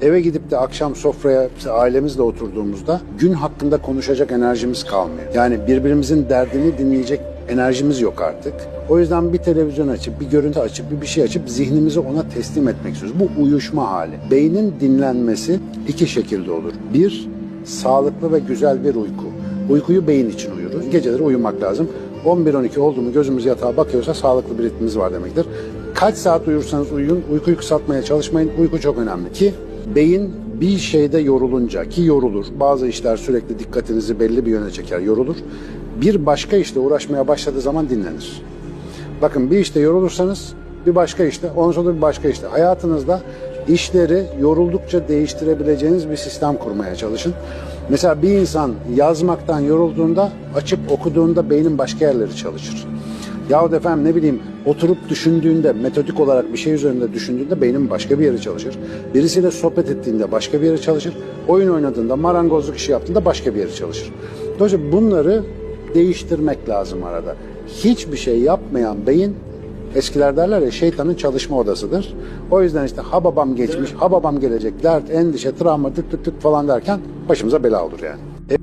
Eve gidip de akşam sofraya ailemizle oturduğumuzda gün hakkında konuşacak enerjimiz kalmıyor. Yani birbirimizin derdini dinleyecek enerjimiz yok artık. O yüzden bir televizyon açıp, bir görüntü açıp, bir bir şey açıp zihnimizi ona teslim etmek istiyoruz. Bu uyuşma hali. Beynin dinlenmesi iki şekilde olur. Bir, sağlıklı ve güzel bir uyku. Uykuyu beyin için uyuruz. Geceleri uyumak lazım. 11-12 oldu mu gözümüz yatağa bakıyorsa sağlıklı bir ritmimiz var demektir. Kaç saat uyursanız uyuyun, uykuyu kısaltmaya çalışmayın. Uyku çok önemli ki beyin bir şeyde yorulunca ki yorulur. Bazı işler sürekli dikkatinizi belli bir yöne çeker, yorulur. Bir başka işle uğraşmaya başladığı zaman dinlenir. Bakın bir işte yorulursanız bir başka işte, ondan sonra bir başka işte. Hayatınızda işleri yoruldukça değiştirebileceğiniz bir sistem kurmaya çalışın. Mesela bir insan yazmaktan yorulduğunda açıp okuduğunda beynin başka yerleri çalışır. Yahut efendim ne bileyim oturup düşündüğünde, metodik olarak bir şey üzerinde düşündüğünde beynin başka bir yeri çalışır. Birisiyle sohbet ettiğinde başka bir yeri çalışır. Oyun oynadığında, marangozluk işi yaptığında başka bir yeri çalışır. Dolayısıyla bunları değiştirmek lazım arada. Hiçbir şey yapmayan beyin eskiler derler ya şeytanın çalışma odasıdır. O yüzden işte ha babam geçmiş, ha babam gelecek, dert, endişe, travma, tık tık tık falan derken başımıza bela olur yani.